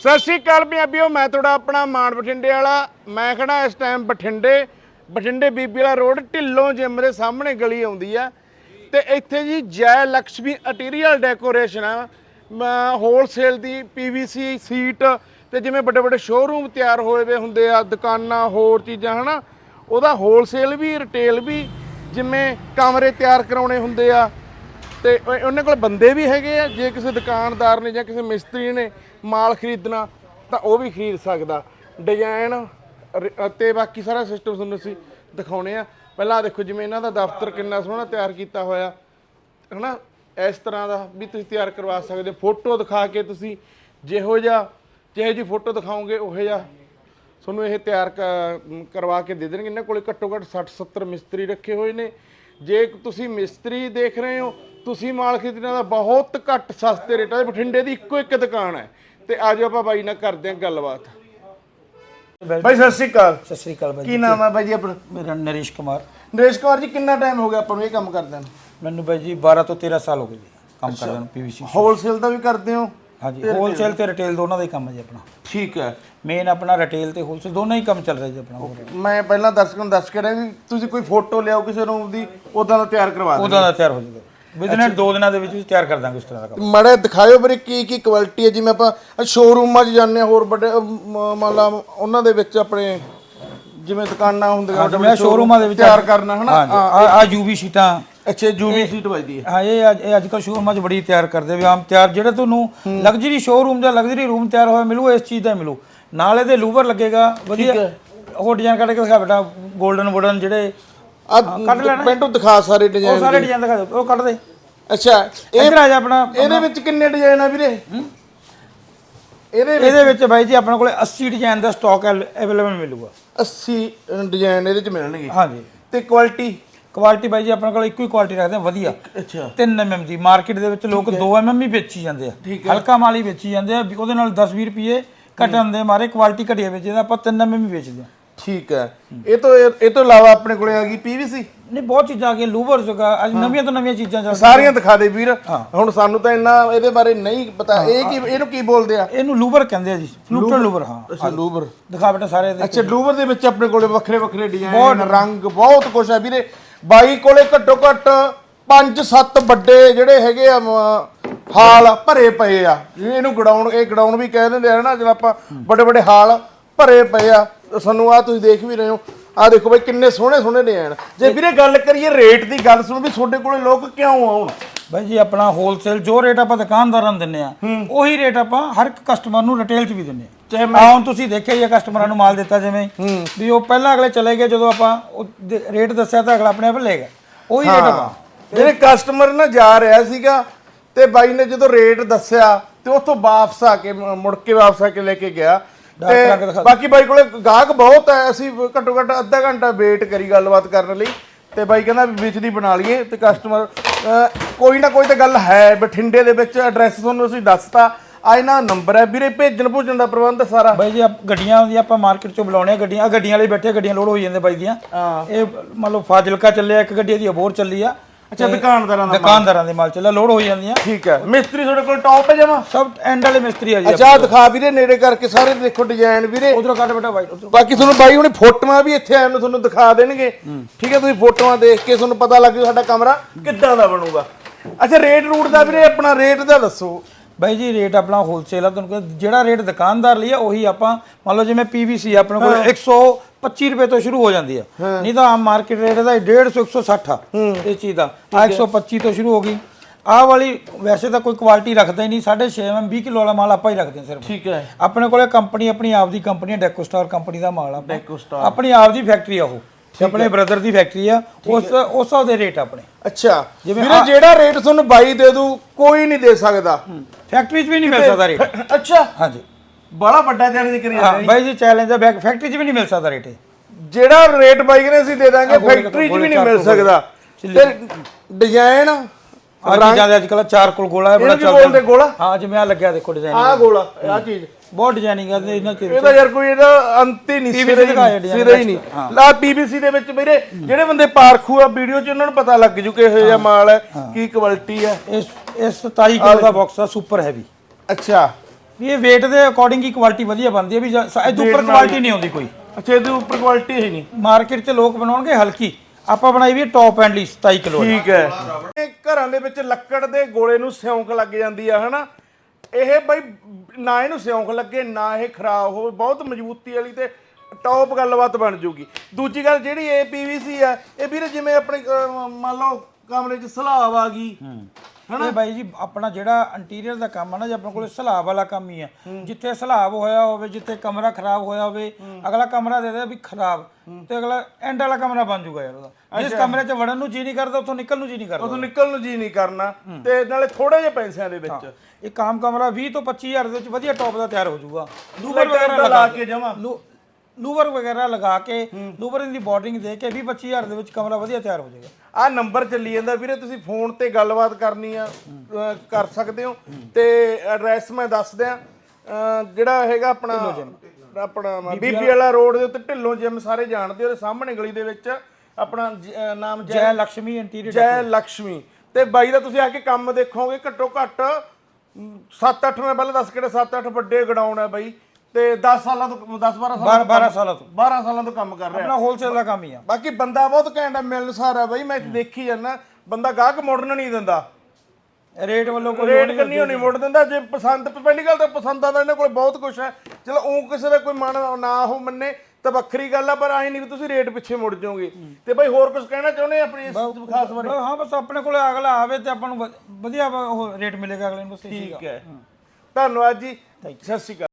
ਸਤਿ ਸ਼੍ਰੀ ਅਕਾਲ ਪੰਜਾਬੀਓ, ਮੈਂ ਤੁਹਾਡਾ ਆਪਣਾ ਮਾਨ ਬਠਿੰਡੇ ਵਾਲਾ। ਮੈਂ ਖੜਾ ਇਸ ਟਾਈਮ ਬਠਿੰਡੇ ਬਠਿੰਡੇ ਬੀਬੀ ਵਾਲਾ ਰੋਡ, ਢਿੱਲੋਂ ਜਿਮ ਦੇ ਸਾਹਮਣੇ ਗਲੀ ਆਉਂਦੀ ਆ। ਤੇ ਇੱਥੇ ਜੀ ਜੈ ਲక్ష్ਮੀ ਅਟੀਰੀਅਲ ਡੈਕੋਰੇਸ਼ਨ ਆ। ਹੋਲਸੇਲ ਦੀ ਪੀਵੀਸੀ ਸੀਟ ਤੇ ਜਿਵੇਂ ਵੱਡੇ ਵੱਡੇ ਸ਼ੋਰੂਮ ਤਿਆਰ ਹੋਏ ਵੇ ਹੁੰਦੇ ਆ, ਦੁਕਾਨਾਂ, ਹੋਰ ਚੀਜ਼ਾਂ, ਹਨਾ। ਉਹਦਾ ਹੋਲਸੇਲ ਵੀ ਰਿਟੇਲ ਵੀ, ਜਿਵੇਂ ਕਮਰੇ ਤਿਆਰ ਕਰਾਉਣੇ ਹੁੰਦੇ ਆ। ਤੇ ਉਹ- ਉਹਨਾਂ ਕੋਲ ਬੰਦੇ ਵੀ ਹੈਗੇ ਆ, ਜੇ ਕਿਸੇ ਦੁਕਾਨਦਾਰ ਨੇ ਜਾਂ ਕਿਸੇ ਮਿਸਤਰੀ ਨੇ ਮਾਲ ਖਰੀਦਣਾ, ਤਾਂ ਉਹ ਵੀ ਖਰੀਦ ਸਕਦਾ। ਡਿਜ਼ਾਈਨ ਅਤੇ ਬਾਕੀ ਸਾਰਾ ਸਿਸਟਮ ਤੁਹਾਨੂੰ ਅਸੀਂ ਦਿਖਾਉਣੇ ਆ। ਪਹਿਲਾਂ ਆਹ ਦੇਖੋ ਜਿਵੇਂ ਇਹਨਾਂ ਦਾ ਦਫ਼ਤਰ ਕਿੰਨਾ ਸੋਹਣਾ ਤਿਆਰ ਕੀਤਾ ਹੋਇਆ। ਹਨਾ? ਇਸ ਤਰ੍ਹਾਂ ਦਾ ਵੀ ਤੁਸੀਂ ਤਿਆਰ ਕਰਵਾ ਸਕਦੇ ਹੋ। ਫੋਟੋ ਦਿਖਾ ਕੇ ਤੁਸੀਂ ਜਿਹੋ ਜਿਹਾ, ਜਿਹੋ ਜਿਹੀ ਫੋਟੋ ਦਿਖਾਓਗੇ, ਉਹੋ ਜਿਹਾ ਤੁਹਾਨੂੰ ਇਹ ਤਿਆਰ ਕ- ਕਰਵਾ ਕੇ ਦੇ ਦੇਣਗੇ। ਇਹਨਾਂ ਕੋਲੇ ਘੱਟੋ ਘੱਟ 60 70 ਮਿਸਤਰੀ ਰੱਖੇ ਹੋਏ ਨੇ। ਜੇ ਤੁਸੀਂ ਮਿਸਤਰੀ ਦੇਖ ਰਹੇ ਹੋ ਤੁਸੀਂ ਮਾਲ ਖਰੀਦਣਾ ਦਾ ਬਹੁਤ ਘੱਟ ਸਸਤੇ ਰੇਟਾਂ 'ਤੇ ਬਠਿੰਡੇ ਦੀ ਇੱਕੋ ਇੱਕ ਦੁਕਾਨ ਹੈ। ਤੇ ਆਜੋ ਆਪਾਂ ਬਾਈ ਨਾਲ ਕਰਦੇ ਹਾਂ ਗੱਲਬਾਤ। ਬਾਈ ਸਤਿ ਸ਼੍ਰੀ ਅਕਾਲ। ਸਤਿ ਸ੍ਰੀ ਅਕਾਲ ਬਾਈ ਕੀ ਨਾਮ ਹੈ ਬਾਈ ਜੀ ਆਪਣਾ? ਮੇਰਾ ਨਰੇਸ਼ ਕੁਮਾਰ। ਨਰੇਸ਼ ਕੁਮਾਰ ਜੀ ਕਿੰਨਾ ਟਾਈਮ ਹੋ ਗਿਆ ਆਪਾਂ ਨੂੰ ਇਹ ਕੰਮ ਕਰਦਿਆਂ ਨੂੰ? ਮੈਨੂੰ ਬਾਈ ਜੀ 12 ਤੋਂ 13 ਸਾਲ ਹੋ ਗਏ ਜੀ ਕੰਮ ਕਰਦਿਆਂ ਨੂੰ ਪੀਵੀਸੀ ਹੋਲਸੇਲ ਦਾ ਵੀ ਕਰਦੇ ਹੋ? ਹਾਂਜੀ ਹੋਲਸੇਲ ਤੇ ਰਿਟੇਲ ਦੋਨਾਂ ਦਾ ਹੀ ਕੰਮ ਹੈ ਜੀ ਆਪਣਾ। ਠੀਕ ਹੈ। ਮੇਨ ਆਪਣਾ ਰਿਟੇਲ ਤੇ ਹੋਲਸੇਲ ਦੋਨਾਂ ਹੀ ਕੰਮ ਚੱਲ ਰਿਹਾ ਜੀ ਆਪਣਾ। ਮੈਂ ਪਹਿਲਾਂ ਦਰਸ਼ਕਾਂ ਨੂੰ ਦੱਸ ਕੇ ਰਿਹਾ ਵੀ ਤੁਸੀਂ ਕੋਈ ਫੋਟੋ ਲਿਆਓ ਕਿਸੇ ਰੂਮ ਦੀ ਉਦਾਂ ਦਾ ਤਿਆਰ ਕਰਵਾ ਦਿਓ ਉਹਦਾ ਦਾ ਤਿਆਰ ਹੋ ਜਾਊਗਾ ਵਿਦਨ ਦੋ ਦਿਨਾਂ ਦੇ ਵਿੱਚ ਵੀ ਤਿਆਰ ਕਰ ਦਾਂਗੇ ਉਸ ਤਰ੍ਹਾਂ ਦਾ ਕੰਮ। ਮੜੇ ਦਿਖਾਇਓ ਵੀਰੇ ਕੀ ਕੀ ਕੁਆਲਿਟੀ ਹੈ ਜਿਵੇਂ ਆਪਾਂ ਸ਼ੋਰੂਮਾਂ 'ਚ ਜਾਂਦੇ ਹਾਂ ਹੋਰ ਵੱਡੇ ਮੰਨ ਲਾ ਉਹਨਾਂ ਦੇ ਵਿੱਚ ਆਪਣੇ ਜਿਵੇਂ ਦੁਕਾਨਾਂ ਹੁੰਦੀਆਂ ਸ਼ੋਰੂਮਾਂ ਦੇ ਵਿੱਚ ਤਿਆਰ ਕਰਨਾ ਹਨਾ? ਹਾਂਜੀ ਆ ਆ ਯੂਵੀ ਸ਼ੀਟਾਂ ਅੱਛਾ ਜੂਵੀ ਸੀਟ ਵੱਜਦੀ ਹੈ। ਹਾਂ ਇਹ ਅੱਜ ਇਹ ਅੱਜ ਕੱਲ ਸ਼ੋਰੂਮਾਂ 'ਚ ਬੜੀ ਤਿਆਰ ਕਰਦੇ ਵੀ ਆਮ ਤਿਆਰ ਜਿਹੜਾ ਤੁਹਾਨੂੰ ਲਗਜ਼ਰੀ ਸ਼ੋਰੂਮ ਜਾਂ ਲਗਜ਼ਰੀ ਰੂਮ ਤਿਆਰ ਹੋਇਆ ਮਿਲੂ ਇਸ ਚੀਜ਼ ਦਾ ਹੀ ਮਿਲੂ। ਨਾਲ ਇਹਦੇ ਲੂਵਰ ਲੱਗੇਗਾ ਵਧੀਆ। ਹੋਰ ਡਿਜ਼ਾਈਨ ਕੱਢ ਕੇ ਦਿਖਾ ਬੇਟਾ 골ਡਨ ਵੁਡਨ ਜਿਹੜੇ ਆ ਪੈਂਟੋ ਦਿਖਾ ਸਾਰੇ ਉਹ ਡਿਜ਼ਾਈਨ ਸਾਰੇ ਡਿਜ਼ਾਈਨ ਦਿਖਾ ਦਿਓ ਉਹ ਕੱਢ ਦੇ। ਅੱਛਾ ਇਹ ਇੱਧਰ ਆ ਜਾ ਆਪਣਾ ਇਹਦੇ ਵਿੱਚ ਕਿੰਨੇ ਡਿਜ਼ਾਈਨ ਆ ਵੀਰੇ? ਇਹਦੇ ਇਹਦੇ ਵਿੱਚ ਬਾਈ ਜੀ ਆਪਣੇ ਕੋਲੇ 80 ਡਿਜ਼ਾਈਨ ਦਾ ਸਟਾਕ ਅਵੇਲੇਬਲ ਮਿਲੂਗਾ। 80 ਡਿਜ਼ਾਈਨ ਇਹਦੇ 'ਚ ਮਿਲਣਗੇ। ਹਾਂਜੀ। ਤੇ ਕੁਆਲਿਟੀ ਕੁਆਲਿਟੀ ਬਾਈ ਜੀ ਆਪਣੇ ਕੋਲ ਇੱਕੋ ਹੀ ਕੁਆਲਿਟੀ ਰੱਖਦੇ ਆ ਵਧੀਆ। ਅੱਛਾ। 3 mm ਦੀ। ਮਾਰਕੀਟ ਦੇ ਵਿੱਚ ਲੋਕ 2 mm ਹੀ ਵੇਚੀ ਜਾਂਦੇ ਆ। ਹਲਕਾ ਮਾਲ ਹੀ ਵੇਚੀ ਜਾਂਦੇ ਆ ਉਹਦੇ ਨਾਲ 10 20 ਰੁਪਏ ਘਟਣ ਦੇ ਮਾਰੇ ਕੁਆਲਿਟੀ ਘਟੀਆ ਵੇਚਦੇ ਆ ਆਪਾਂ 3 mm ਹੀ ਵੇਚਦੇ ਆ। ਠੀਕ ਹੈ। ਇਹ ਤੋਂ ਇਹ ਤੋਂ ਇਲਾਵਾ ਆਪਣੇ ਕੋਲੇ ਆ ਗਈ ਪੀਵੀਸੀ ਨਹੀਂ ਬਹੁਤ ਚੀਜ਼ਾਂ ਆ ਗਈਆਂ ਲੂਵਰ ਜਗਾ ਅੱਜ ਨਵੀਆਂ ਤੋਂ ਨਵੀਆਂ ਚੀਜ਼ਾਂ ਚੱਲ ਸਾਰੀਆਂ ਦਿਖਾ ਦੇ ਵੀਰ। ਹੁਣ ਸਾਨੂੰ ਤਾਂ ਇੰਨਾ ਇਹਦੇ ਬਾਰੇ ਨਹੀਂ ਪਤਾ। ਇਹ ਕੀ ਇਹਨੂੰ ਕੀ ਬੋਲਦੇ ਆ? ਇਹਨੂੰ ਲੂਵਰ ਕਹਿੰਦੇ ਆ ਜੀ। ਫਲੂਟਰ ਲੂਵਰ ਹਾਂ। ਅੱਛਾ ਲੂਵਰ ਦਿਖਾ ਬੇਟਾ ਸਾਰੇ। ਅੱਛਾ ਲੂਵਰ ਦੇ ਵਿੱਚ ਆਪਣੇ ਕੋਲੇ ਵੱਖਰੇ ਵੱਖਰੇ ਡਿਜ਼ਾਈਨ ਰੰਗ ਬਹੁਤ ਕੁਝ ਆ ਵੀਰੇ। ਬਾਈ ਕੋਲੇ ਘੱਟੋ ਘੱਟ 5-7 ਵੱਡੇ ਜਿਹੜੇ ਹੈਗੇ ਆ ਹਾਲ ਭਰੇ ਪਏ ਆ। ਇਹਨੂੰ ਗਡਾਊਨ ਇਹ ਗਡਾਊਨ ਵੀ ਕਹਿ ਦਿੰਦੇ ਆ ਨਾ ਜਦੋਂ ਆਪਾਂ ਵੱਡੇ ਵੱਡੇ ਹਾਲ ਭਰੇ ਪਏ ਆ। ਸਾਨੂੰ ਆ ਤੁਸੀਂ ਦੇਖ ਵੀ ਰਹੇ ਹੋ। ਆ ਦੇਖੋ ਬਈ ਕਿੰਨੇ ਸੋਹਣੇ ਸੋਹਣੇ ਡਿਜ਼ਾਈਨ ਜੇ ਵੀਰੇ ਗੱਲ ਕਰੀਏ ਰੇਟ ਦੀ ਗੱਲ ਸੁਣ ਵੀ ਤੁਹਾਡੇ ਕੋਲੇ ਲੋਕ ਕਿਉਂ ਆਉਣ? ਬਾਈ ਜੀ ਆਪਣਾ ਹੋਲਸੇਲ ਜੋ ਰੇਟ ਆਪਾਂ ਦੁਕਾਨਦਾਰਾਂ ਨੂੰ ਦਿੰਨੇ ਆ ਉਹੀ ਰੇਟ ਆਪਾਂ ਹਰ ਇੱਕ ਕਸਟਮਰ ਨੂੰ ਰਿਟੇਲ 'ਚ ਵੀ ਦਿੰਨੇ ਆ। ਚਾਹੇ ਆ ਹੁਣ ਤੁਸੀਂ ਦੇਖਿਆ ਹੀ ਆ ਕਸਟਮਰਾਂ ਨੂੰ ਮਾਲ ਦਿੱਤਾ ਜਿਵੇਂ ਵੀ ਉਹ ਪਹਿਲਾਂ ਅਗਲੇ ਚਲੇ ਗਏ ਜਦੋਂ ਆਪਾਂ ਰੇਟ ਦੱਸਿਆ ਤਾਂ ਅਗਲਾ ਆਪਣੇ ਆਪ ਲੈ ਗਿਆ। ਉਹੀ ਰੇਟ ਆਪਾਂ। ਜਿਹੜੇ ਕਸਟਮਰ ਨਾ ਜਾ ਰਿਹਾ ਸੀਗਾ ਤੇ ਬਾਈ ਨੇ ਜਦੋਂ ਰੇਟ ਦੱਸਿਆ ਤੇ ਉੱਥੋਂ ਵਾਪਸ ਆ ਕੇ ਮ- ਮੁੜ ਕੇ ਵਾਪਸ ਆ ਕੇ ਲੈ ਕੇ ਗਿਆ। ਤੇ ਬਾਕੀ ਬਾਈ ਕੋਲੇ ਗਾਹਕ ਬਹੁਤ ਹੈ ਅਸੀਂ ਘੱਟੋ ਘੱਟ ਅੱਧਾ ਘੰਟਾ ਵੇਟ ਕਰੀ ਗੱਲਬਾਤ ਕਰਨ ਲਈ। ਤੇ ਬਾਈ ਕਹਿੰਦਾ ਵੀ ਵਿੱਚ ਦੀ ਬਣਾ ਲਈਏ ਤੇ ਕਸਟਮਰ ਕੋਈ ਨਾ ਕੋਈ ਤਾਂ ਗੱਲ ਹੈ ਬਠਿੰਡੇ ਦੇ ਵਿੱਚ ਐਡਰੈਸ ਤੁਹਾਨੂੰ ਅਸੀਂ ਦੱਸਤਾ। ਆ ਇਹਨਾਂ ਦਾ ਨੰਬਰ ਹੈ ਵੀਰੇ ਭੇਜਣ ਭੁਜਣ ਦਾ ਪ੍ਰਬੰਧ ਸਾਰਾ। ਬਾਈ ਜੀ ਆਪ- ਗੱਡੀਆਂ ਦੀ ਆਪਾਂ ਮਾਰਕੀਟ 'ਚੋਂ ਬੁਲਾਉਣੇ ਆ ਗੱਡੀਆਂ ਆਹ ਗੱਡੀਆਂ ਵਾਲੇ ਬੈਠੇ ਆ, ਗੱਡੀਆਂ ਲੋਡ ਹੋਈ ਜਾਂਦੇ ਬਾਈ ਦੀਆਂ। ਇਹ ਮੰਨ ਲਓ ਫਾਜ਼ਿਲਕਾ ਚੱਲਿਆ ਇੱਕ ਗੱਡੀ ਦੀ ਅਬੋਰ ਚੱਲੀ ਆ। ਅੱਛਾ ਦੁਕਾਨਦਾਰਾਂ ਦਾ ਦੁਕਾਨਦਾਰਾਂ ਦੇ ਮਾਲ ਚੱਲਿਆ ਲੋਡ ਹੋਈ ਜਾਂਦੀਆਂ। ਠੀਕ ਹੈ। ਮਿਸਤਰੀ ਤੁਹਾਡੇ ਕੋਲ ਟੌਪ ਹੈ ਜਮਾ? ਸਭ ਐਂਡ ਵਾਲੇ ਮਿਸਤਰੀ ਆ ਜੀ ਅੱਛਾ ਆਹ ਦਿਖਾ ਵੀਰੇ ਨੇੜੇ ਕਰਕੇ ਸਾਰੇ ਦੇਖੋ ਡਿਜ਼ਾਈਨ ਵੀਰੇ। ਉਧਰੋਂ ਕੱਢ ਬੇਟਾ ਬਾਈ ਉਧਰੋਂ। ਬਾਕੀ ਤੁਹਾਨੂੰ ਬਾਈ ਹੁਣੇ ਫੋਟੋਆਂ ਵੀ ਇੱਥੇ ਆਏ ਨੂੰ ਤੁਹਾਨੂੰ ਦਿਖਾ ਦੇਣਗੇ। ਠੀਕ ਹੈ ਤੁਸੀਂ ਫੋਟੋਆਂ ਦੇਖ ਕੇ ਤੁਹਾਨੂੰ ਪਤਾ ਲੱਗ ਜੂ ਸਾਡਾ ਕਮਰਾ ਕਿੱਦਾਂ ਦਾ ਬਣੂਗਾ। ਅੱਛਾ ਰੇਟ ਰੂਟ ਦਾ ਵੀਰੇ ਆਪਣਾ ਰੇਟ ਦਾ ਦੱਸੋ। ਬਾਈ ਜੀ ਰੇਟ ਆਪਣਾ ਹੋਲਸੇਲ ਆ ਤੁਹਾਨੂੰ ਕਹਿੰਦਾ ਜਿਹੜਾ ਰੇਟ ਦੁਕਾਨਦਾਰ ਲਈ ਆ ਉਹੀ ਆਪਾਂ ਮੰਨ ਲਓ ਜਿਵੇਂ ਪੀਵੀਸੀ ਆਪਣੇ ਕੋਲ 125 ਰੁਪਏ ਤੋਂ ਸ਼ੁਰੂ ਹੋ ਜਾਂਦੀ ਆ। ਨਹੀਂ ਤਾਂ ਆਮ ਮਾਰਕੀਟ ਰੇਟ ਦਾ 150 160 ਆ ਇਹ ਚੀਜ਼ ਦਾ। ਆ 125 ਤੋਂ ਸ਼ੁਰੂ ਹੋ ਗਈ। ਆਹ ਵਾਲੀ ਵੈਸੇ ਤਾਂ ਕੋਈ ਕੁਆਲਿਟੀ ਰੱਖਦਾ ਹੀ ਨਹੀਂ 6.5 ਐਮ 20 ਕਿਲੋ ਵਾਲਾ ਮਾਲ ਆਪਾਂ ਹੀ ਰੱਖਦੇ ਹਾਂ ਸਿਰਫ। ਠੀਕ ਹੈ। ਆਪਣੇ ਕੋਲੇ ਕੰਪਨੀ ਆਪਣੀ ਆਪ ਦੀ ਕੰਪਨੀ ਡੈਕੋਸਟਾਰ ਕੰਪਨੀ ਦਾ ਮਾਲ ਆ। ਡੈਕੋਸਟਾਰ। ਆਪਣੀ ਆਪ ਦੀ ਫੈਕਟਰੀ ਆ ਉਹ। ਤੇ ਆਪਣੇ ਬ੍ਰਦਰ ਦੀ ਫੈਕਟਰੀ ਆ ਉਸ ਉਸ ਦੇ ਰੇਟ ਆਪਣੇ। ਅੱਛਾ। ਵੀਰੇ ਜਿਹੜਾ ਰੇਟ ਤੁਹਾਨੂੰ ਬਾਈ ਦੇ ਦੂ ਕੋਈ ਨਹੀਂ ਦੇ ਸਕਦਾ। ਫੈਕਟਰੀ 'ਚ ਵੀ ਨਹੀਂ ਮਿਲ ਸਕਦਾ ਰੇਟ ਅੱਛਾ। ਹਾਂਜੀ। ਬੜਾ ਵੱਡਾ ਚੈਲੰਜ ਕਰੀ ਹਾਂ ਬਾਈ ਜੀ ਚੈਲੰਜ ਆ ਬੈਕ ਫੈਕਟਰੀ 'ਚ ਵੀ ਨਹੀਂ ਮਿਲ ਸਕਦਾ ਰੇਟ ਜਿਹੜਾ ਰੇਟ ਬਾਈ ਕਹਿੰਦੇ ਅਸੀਂ ਦੇ ਦਾਂਗੇ ਫੈਕਟਰੀ 'ਚ ਵੀ ਨਹੀਂ ਮਿਲ ਸਕਦਾ। ਤੇ ਡਿਜ਼ਾਈਨ ਆ ਚੀਜ਼ਾਂ ਦੇ ਅੱਜ ਕੱਲ ਚਾਰ ਕੋਲ ਗੋਲਾ ਹੈ ਬੜਾ ਗੋਲਾ? ਹਾਂ ਜਿਵੇਂ ਆ ਲੱਗਿਆ ਦੇਖੋ ਡਿਜ਼ਾਈਨ ਆਹ ਗੋਲਾ ਆਹ ਚੀਜ਼। ਬਹੁਤ ਡਿਜ਼ਾਈਨਿੰਗ ਆ ਇਹਨਾਂ ਚ। ਇਹਦਾ ਯਾਰ ਕੋਈ ਇਹਦਾ ਅੰਤ ਹੀ ਨਹੀਂ ਸਿਰੇ ਹੀ ਸਿਰੇ ਹੀ ਨਹੀਂ। ਲਾ ਪੀਵੀਸੀ ਦੇ ਵਿੱਚ ਵੀਰੇ ਜਿਹੜੇ ਬੰਦੇ ਪਾਰਖੂ ਆ ਵੀਡੀਓ 'ਚ ਉਹਨਾਂ ਨੂੰ ਪਤਾ ਲੱਗ ਜੂ ਕਿ ਇਹੋ ਜਿਹਾ ਮਾਲ ਹੈ ਕੀ ਕੁਆਲਿਟੀ ਹੈ। ਇਸ ਇਸ 27 ਕਿਲੋ ਦਾ ਬਾਕਸ ਆ ਸੁਪਰ ਹੈਵੀ ਅੱਛਾ। ਵੀ ਇਹ weight ਦੇ ਅਕੋਰਡਿੰਗ ਹੀ ਕੁਆਲਿਟੀ ਵਧੀਆ ਬਣਦੀ ਹੈ ਵੀ ਜ- ਸ- ਇਹ ਤੋਂ ਉੱਪਰ ਕੁਆਲਿਟੀ ਨਹੀਂ ਆਉਂਦੀ ਕੋਈ। ਅੱਛਾ ਇਹਦੇ ਉੱਪਰ ਕੁਆਲਿਟੀ ਹੈ ਨਹੀਂ। ਮਾਰਕੀਟ 'ਚ ਲੋਕ ਬਣਾਉਣਗੇ ਹਲਕੀ। ਆਪਾਂ ਬਣਾਈ ਵੀ ਟੌਪ ਐਂਡ ਲਈ 27 ਕਿਲੋ ਠੀਕ ਹੈ। ਘਰਾਂ ਦੇ ਵਿੱਚ ਲੱਕੜ ਦੇ ਗੋਲੇ ਨੂੰ ਸਿਉਂਕ ਲੱਗ ਜਾਂਦੀ ਆ ਹਨਾ? ਇਹ ਬਈ ਨਾ ਇਹਨੂੰ ਸਿਉਂਕ ਲੱਗੇ ਨਾ ਇਹ ਖਰਾਬ ਹੋਵੇ ਬਹੁਤ ਮਜ਼ਬੂਤੀ ਵਾਲੀ ਤੇ ਟੌਪ ਗੱਲਬਾਤ ਬਣ ਜੂਗੀ। ਦੂਜੀ ਗੱਲ ਜਿਹੜੀ ਇਹ ਪੀਵੀਸੀ ਆ ਇਹ ਵੀਰੇ ਜਿਵੇਂ ਆਪਣੇ ਅਹ, ਮੰਨ ਲਓ ਕਮਰੇ 'ਚ ਸਲਾਬ ਆ ਗਈ ਇਹ ਬਾਈ ਜੀ ਆਪਣਾ ਜਿਹੜਾ ਇੰਟੀਰੀਅਰ ਦਾ ਕੰਮ ਆ ਨਾ ਜੇ ਆਪਣੇ ਕੋਲ ਸਲਾਬ ਵਾਲਾ ਕੰਮ ਹੀ ਆ। ਜਿੱਥੇ ਸਲਾਬ ਹੋਇਆ ਹੋਵੇ ਜਿੱਥੇ ਕਮਰਾ ਖਰਾਬ ਹੋਇਆ ਹੋਵੇ ਅਗਲਾ ਕਮਰਾ ਦੇ ਦੇ ਵੀ ਖਰਾਬ। ਤੇ ਅਗਲਾ ਐਂਡ ਵਾਲਾ ਕਮਰਾ ਬਣ ਜੂਗਾ ਯਾਰ ਉਹਦਾ। ਜਿਸ ਕਮਰੇ 'ਚ ਵੜਨ ਨੂੰ ਜੀ ਨਹੀਂ ਕਰਦਾ ਉੱਥੋਂ ਨਿਕਲਣ ਨੂੰ ਜੀ ਨਹੀਂ ਕਰਦਾ ਉਦੋਂ ਨਿਕਲਣ ਨੂੰ ਜੀ ਨਹੀਂ ਕਰਨਾ। ਤੇ ਨਾਲੇ ਥੋੜੇ ਜਿਹੇ ਪੈਸਿਆਂ ਦੇ ਵਿੱਚ। ਇਹ ਕਾਮ ਕਮਰਾ 20 ਤੋਂ 25000 ਦੇ ਵਿੱਚ ਵਧੀਆ ਟੌਪ ਦਾ ਤਿਆਰ ਹੋ ਜਾਊਗਾ ਲਾਈਟਾਂ ਵਗੈਰਾ ਲਾ ਕੇ ਜਮਾ ਲੂਵਰ ਵਗੈਰਾ ਲਗਾ ਕੇ ਲੂਵਰ ਦੀ ਬੋਰਡਿੰਗ ਦੇ ਕੇ 20 25000 ਦੇ ਵਿੱਚ ਕਮਰਾ ਵਧੀਆ ਤਿਆਰ ਹੋ ਜਾਏਗਾ। ਆ ਨੰਬਰ ਚੱਲੀ ਜਾਂਦਾ ਵੀਰੇ ਤੁਸੀਂ ਫੋਨ ਤੇ ਗੱਲਬਾਤ ਕਰਨੀ ਆ ਕਰ ਸਕਦੇ ਹੋ। ਤੇ ਐਡਰੈਸ ਮੈਂ ਦੱਸ ਦਿਆਂ ਜਿਹੜਾ ਹੈਗਾ ਆਪਣਾ ਆਪਣਾ ਬੀਬੀ ਵਾਲਾ। ਰੋਡ ਦੇ ਉੱਤੇ ਢਿੱਲੋਂ ਜਿਮ ਸਾਰੇ ਜਾਣਦੇ ਹੋ ਤੇ ਸਾਹਮਣੇ ਗਲੀ ਦੇ ਵਿੱਚ ਆਪਣਾ ਜ- ਨਾਮ ਜੈ ਜੈ ਲక్ష్ਮੀ ਇੰਟੀਰੀਅਰ ਜੈ ਲక్ష్ਮੀ ਤੇ ਬਾਈ ਦਾ ਤੁਸੀਂ ਆ ਕੇ ਕੰਮ ਦੇਖੋਗੇ ਘੱਟੋ ਘੱਟ 7-8 ਮੈਂ ਪਹਿਲਾਂ ਦੱਸ ਕਿਹੜੇ 7-8 ਵੱਡੇ ਗਡਾਊਨ ਆ ਬਾਈ। ਤੇ 10 ਸਾਲਾਂ ਤੋਂ 10-12 ਸਾਲਾਂ 12 ਸਾਲਾਂ ਤੋਂ। 12 ਸਾਲਾਂ ਤੋਂ ਕੰਮ ਕਰ ਰਿਹਾ। ਆਪਣਾ ਹੋਲਸੇਲ ਦਾ ਕੰਮ ਹੀ ਆ। ਬਾਕੀ ਬੰਦਾ ਬਹੁਤ ਘੈਂਟ ਹੈ ਮਿਲਨਸਾਰ ਹੈ ਬਾਈ ਮੈਂ ਦੇਖੀ ਜਾਂਦਾ। ਬੰਦਾ ਗਾਹਕ ਮੋੜਨ ਨਹੀਂ ਦਿੰਦਾ। ਰੇਟ ਵੱਲੋਂ ਕੋਈ ਰੇਟ ਕੰਨੀ ਨਹੀਂ ਮੋੜ ਦਿੰਦਾ। ਜੇ ਪਸੰਦ ਪਹਿਲੀ ਗੱਲ ਤਾਂ ਪਸੰਦ ਆਦਾ ਇਹਨਾਂ ਕੋਲ ਬਹੁਤ ਕੁਝ ਹੈ। ਚਲੋ ਉਹ ਕਿਸੇ ਦਾ ਕੋਈ ਮਨ ਨਾ ਉਹ ਮੰਨੇ ਤਾਂ ਵੱਖਰੀ ਗੱਲ ਆ ਪਰ ਆਏ ਨਹੀਂ ਵੀ ਤੁਸੀਂ ਰੇਟ ਪਿੱਛੇ ਮੁੜ ਜਾਓਗੇ। ਤੇ ਬਾਈ ਹੋਰ ਕੁਝ ਕਹਿਣਾ ਚਾਹੁੰਦੇ ਆ ਆਪਣੀ ਇਸ ਖਾਸ ਬਾਰੇ? ਹਾਂ ਬਸ ਆਪਣੇ ਕੋਲੇ ਅਗਲਾ ਆਵੇ ਤੇ ਆਪਾਂ ਨੂੰ ਵਧੀਆ ਉਹ ਰੇਟ ਮਿਲੇਗਾ ਅਗਲੇ ਨੂੰ ਬਸ ਠੀਕ ਹੈ। ਧੰਨਵਾਦ ਜੀ। ਸਤਿ ਸ਼੍ਰੀ ਅਕਾਲ।